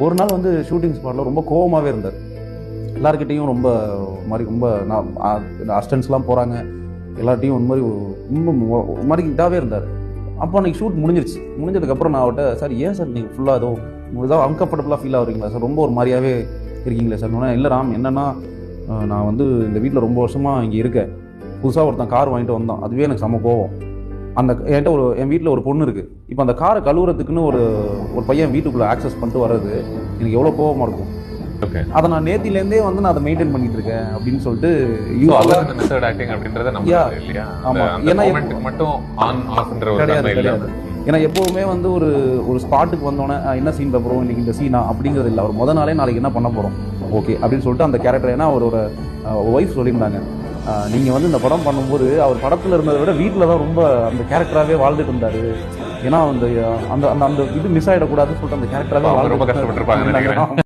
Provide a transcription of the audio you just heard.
ஒரு நாள் வந்து ஷூட்டிங் ஸ்பாட்டில் ரொம்ப கோவமாகவே இருந்தார். எல்லாருக்கிட்டையும் ரொம்ப மாதிரி ரொம்ப நான் அஸ்டன்ஸ்லாம் போகிறாங்க எல்லார்ட்டையும் ஒரு மாதிரி ரொம்ப ஒரு மாதிரி இதாகவே இருந்தார். அப்போ அன்றைக்கி ஷூட் முடிஞ்சிருச்சு. முடிஞ்சதுக்கப்புறம் நான் அவட்ட சார் ஏன் சார் நீங்கள் ஃபுல்லாக ஏதோ இதாக அன்கம்ஃபர்டபுளாக ஃபீல் ஆகுறீங்களா சார்? ரொம்ப ஒரு மாதிரியாகவே இருக்கீங்களே சார்? நான் இல்லை ராம் என்னென்னா நான் வந்து இந்த வீட்டில் ரொம்ப வருஷமாக இங்கே இருக்கேன். புதுசாக ஒருத்தன் கார் வாங்கிட்டு வந்தான். அதுவே எனக்கு செம கோவம். அந்த என்கிட்ட ஒரு என் வீட்டில் ஒரு பொண்ணு இருக்குது இப்போ அந்த காரை கழுவுறதுக்குன்னு ஒரு ஒரு பையன் வீட்டுக்குள்ளே ஆக்சஸ் பண்ணிட்டு வர்றது எனக்கு எவ்வளோ கோவமாக இருக்கும். ஓகே. அதை நான் நேத்திலேருந்தே வந்து நான் அதை மெயின்டைன் பண்ணிட்டு இருக்கேன் அப்படின்னு சொல்லிட்டு மெத்தட் ஆக்டிங் அப்படின்றத நம்ம. இல்லையா? ஏன்னா மட்டும் ஆன் ஆஃப்ன்ற ஒரு கிடையாது, ஏன்னா எப்போவுமே வந்து ஒரு ஒரு ஸ்பாட்டுக்கு வந்தோடனே "ஆ, என்ன சீன் போகிறோம் இன்னைக்கு இந்த சீனா அப்படிங்கிறது இல்லை. அவர் முத நாளே நாளைக்கு என்ன பண்ண போகிறோம் ஓகே அப்படின்னு சொல்லிட்டு அந்த கேரக்டர் ஏன்னா அவரோட ஒய்ஃப் சொல்லியிருந்தாங்க. நீங்கள் வந்து இந்த படம் பண்ணும்போது அவர் படத்தில் இருந்ததை விட வீட்டில் தான் ரொம்ப அந்த கேரக்டராகவே வாழ்ந்துட்டு இருந்தார் ஏன்னா அந்த அந்த அந்த அந்த இது மிஸ் ஆகிடக்கூடாதுன்னு சொல்லிட்டு அந்த கேரக்டராகவே ரொம்ப கஷ்டப்பட்டிருப்பாங்கன்னு நினைக்கிறேன்.